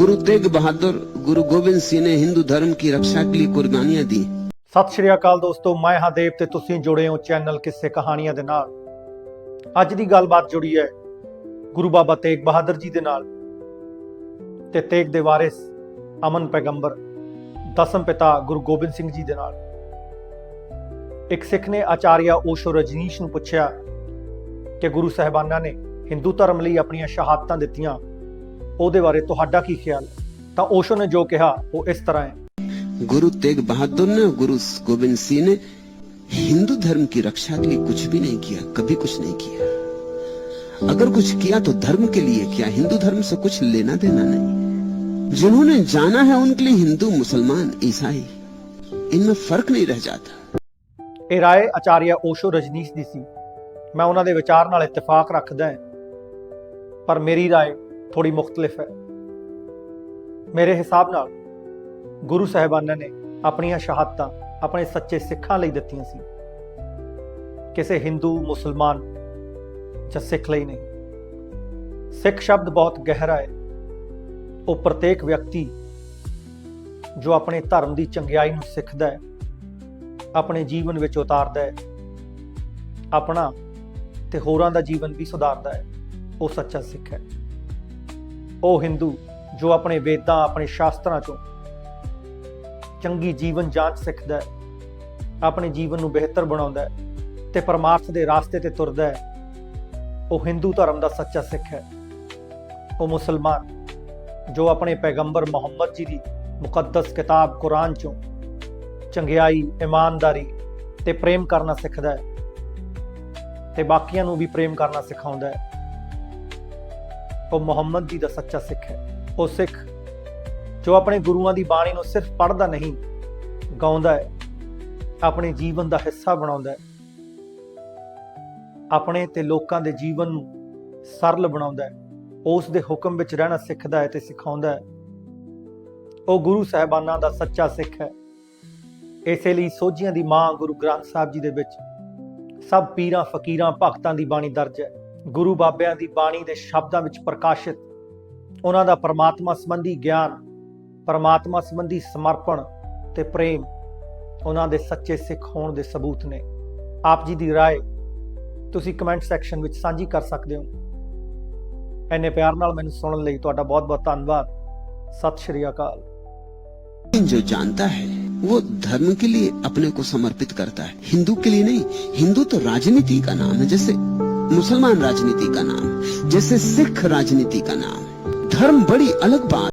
ਗੁਰੂ ਤੇਗ ਬਹਾਦਰ ਗੁਰੂ ਗੋਬਿੰਦ ਸਿੰਘ ਨੇ ਹਿੰਦੂ ਧਰਮ ਦੀ ਰੱਖਿਆ ਲਈ ਕੁਰਬਾਨੀਆਂ ਦੀ ਸਤਿ ਸ਼੍ਰੀ ਅਕਾਲ ਦੋਸਤੋ, ਮੈਂ ਹਾਂ ਦੇਵ ਤੇ ਤੁਸੀਂ ਜੁੜੇ ਹੋ ਚੈਨਲ ਕਿੱਸੇ ਕਹਾਣੀਆਂ ਦੇ ਨਾਲ। ਅੱਜ ਦੀ ਗੱਲਬਾਤ ਜੁੜੀ ਹੈ ਗੁਰੂ ਬਾਬਾ ਤੇਗ ਬਹਾਦਰ ਜੀ ਦੇ ਨਾਲ ਤੇ ਤੇਗ ਦੇ ਵਾਰਿਸ ਅਮਨ ਪੈਗੰਬਰ, ਦਸਮ ਪਿਤਾ ਗੁਰੂ ਗੋਬਿੰਦ ਸਿੰਘ ਜੀ ਦੇ ਨਾਲ। ਇੱਕ ਸਿੱਖ ਨੇ ਆਚਾਰੀਆ ਓਸ਼ੋ ਰਜਨੀਸ਼ ਨੂੰ ਪੁੱਛਿਆ ਕਿ ਗੁਰੂ ਸਹਿਬਾਨਾਂ ਨੇ ਹਿੰਦੂ ਧਰਮ ਲਈ ਆਪਣੀਆਂ ਸ਼ਹਾਦਤਾਂ ਦਿੱਤੀਆਂ ਉਹਦੇ ਬਾਰੇ ਤੁਹਾਡਾ ਕੀ ਖਿਆਲ ਹੈ ਤਾਂ ਓਸ਼ੋ ਨੇ ਜੋ ਕਿਹਾ ਉਹ ਇਸ ਤਰ੍ਹਾਂ ਹੈ गुरु तेग बहादुर ने गुरु गोविंद सिंह ने हिंदू धर्म की रक्षा के लिए कुछ भी नहीं किया कभी कुछ नहीं किया अगर कुछ किया तो धर्म के लिए किया हिंदू धर्म से कुछ लेना देना नहीं जिन्होंने जाना है उनके लिए हिंदू मुसलमान ईसाई इनमें फर्क नहीं रह जाता ਇਹ ਰਾਏ ਆਚਾਰੀਆ ਓਸ਼ੋ ਰਜਨੀਸ਼ ਦੀ ਸੀ ਮੈਂ ਉਹਨਾਂ ਦੇ ਵਿਚਾਰ ਨਾਲ ਇਤਫਾਕ ਰੱਖਦਾ ਹਾਂ ਪਰ ਮੇਰੀ ਰਾਏ ਥੋੜੀ ਮੁxtਲਿਫ ਹੈ। ਮੇਰੇ ਹਿਸਾਬ ਨਾਲ ਗੁਰੂ ਸਾਹਿਬਾਨਾਂ ਨੇ ਆਪਣੀਆਂ ਸ਼ਹਾਦਤਾਂ ਆਪਣੇ ਸੱਚੇ ਸਿੱਖਾਂ ਲਈ ਦਿੱਤੀਆਂ ਸੀ। ਕਿਸੇ ਹਿੰਦੂ, ਮੁਸਲਮਾਨ ਜਾਂ ਸਿੱਖ ਲਈ ਨਹੀਂ। ਸਿੱਖ ਸ਼ਬਦ ਬਹੁਤ ਗਹਿਰਾ ਹੈ। ਉਹ ਪ੍ਰਤੇਕ ਵਿਅਕਤੀ ਜੋ ਆਪਣੇ ਧਰਮ ਦੀ ਚੰਗਿਆਈ ਨੂੰ ਸਿੱਖਦਾ ਹੈ, ਆਪਣੇ ਜੀਵਨ ਵਿੱਚ ਉਤਾਰਦਾ ਹੈ, ਆਪਣਾ ਤੇ ਹੋਰਾਂ ਦਾ ਜੀਵਨ ਵੀ ਸੁਧਾਰਦਾ ਹੈ, ਉਹ ਸੱਚਾ ਸਿੱਖ ਹੈ। ਉਹ ਹਿੰਦੂ ਜੋ ਆਪਣੇ ਵੇਦਾਂ, ਆਪਣੇ ਸ਼ਾਸਤਰਾਂ ਚੋਂ ਚੰਗੀ ਜੀਵਨ ਜਾਂਚ ਸਿੱਖਦਾ ਹੈ, ਆਪਣੇ ਜੀਵਨ ਨੂੰ ਬਿਹਤਰ ਬਣਾਉਂਦਾ ਹੈ ਤੇ ਪਰਮਾਰਥ ਦੇ ਰਾਸਤੇ ਤੇ ਤੁਰਦਾ ਹੈ, ਉਹ ਹਿੰਦੂ ਧਰਮ ਦਾ ਸੱਚਾ ਸਿੱਖ ਹੈ। ਉਹ ਮੁਸਲਮਾਨ ਜੋ ਆਪਣੇ ਪੈਗੰਬਰ ਮੁਹੰਮਦ ਜੀ ਦੀ ਮੁਕੱਦਸ ਕਿਤਾਬ ਕੁਰਾਨ ਚੋਂ ਚੰਗਿਆਈ, ਇਮਾਨਦਾਰੀ ਤੇ ਪ੍ਰੇਮ ਕਰਨਾ ਸਿੱਖਦਾ ਹੈ ਤੇ ਬਾਕੀਆਂ ਨੂੰ ਵੀ ਪ੍ਰੇਮ ਕਰਨਾ ਸਿਖਾਉਂਦਾ ਹੈ। ਉਹ ਮੁਹੰਮਦ ਜੀ ਦਾ ਸੱਚਾ ਸਿੱਖ ਹੈ। ਉਹ ਸਿੱਖ ਜੋ ਆਪਣੇ ਗੁਰੂਆਂ ਦੀ ਬਾਣੀ ਨੂੰ ਸਿਰਫ ਪੜ੍ਹਦਾ ਨਹੀਂ, ਗਾਉਂਦਾ ਹੈ, ਆਪਣੇ ਜੀਵਨ ਦਾ ਹਿੱਸਾ ਬਣਾਉਂਦਾ ਹੈ। ਆਪਣੇ ਤੇ ਲੋਕਾਂ ਦੇ ਜੀਵਨ ਨੂੰ ਸਰਲ ਬਣਾਉਂਦਾ ਹੈ। ਉਸ ਦੇ ਹੁਕਮ ਵਿੱਚ ਰਹਿਣਾ ਸਿੱਖਦਾ ਹੈ ਤੇ ਸਿਖਾਉਂਦਾ ਹੈ। ਉਹ ਗੁਰੂ ਸਾਹਿਬਾਨਾਂ ਦਾ ਸੱਚਾ ਸਿੱਖ ਹੈ। ਇਸੇ ਲਈ ਸੋਝੀਆਂ ਦੀ ਮਾਂ ਗੁਰੂ ਗ੍ਰੰਥ ਸਾਹਿਬ ਜੀ ਦੇ ਵਿੱਚ ਸਭ ਪੀਰਾਂ, ਫਕੀਰਾਂ, ਭਗਤਾਂ ਦੀ ਬਾਣੀ ਦਰਜ ਹੈ। ਗੁਰੂ ਬਾਬਿਆਂ ਦੀ ਬਾਣੀ ਦੇ ਸ਼ਬਦਾਂ ਵਿੱਚ ਪ੍ਰਕਾਸ਼ਿਤ ਉਹਨਾਂ ਦਾ ਪਰਮਾਤਮਾ ਸੰਬੰਧੀ ਗਿਆਨ ਪਰਮਾਤਮਾ ਸੰਬੰਧੀ ਸਮਰਪਣ ਤੇ ਪ੍ਰੇਮ ਉਹਨਾਂ ਦੇ ਸੱਚੇ ਸਿੱਖ ਹੋਣ ਦੇ ਸਬੂਤ ਨੇ ਆਪ ਜੀ ਦੀ رائے ਤੁਸੀਂ ਕਮੈਂਟ ਸੈਕਸ਼ਨ ਵਿੱਚ ਸਾਂਝੀ ਕਰ ਸਕਦੇ ਹੋ ਐਨੇ ਪਿਆਰ ਨਾਲ ਮੈਨੂੰ ਸੁਣਨ ਲਈ ਤੁਹਾਡਾ ਬਹੁਤ-ਬਹੁਤ ਧੰਨਵਾਦ ਸਤਿ ਸ਼੍ਰੀ ਅਕਾਲ जो जानता है वो धर्म के लिए अपने को समर्पित करता है हिंदू के लिए नहीं हिंदू तो राजनीति का नाम है जैसे मुसलमान राजनीति का नाम जैसे सिख राजनीति का नाम धर्म बड़ी अलग बात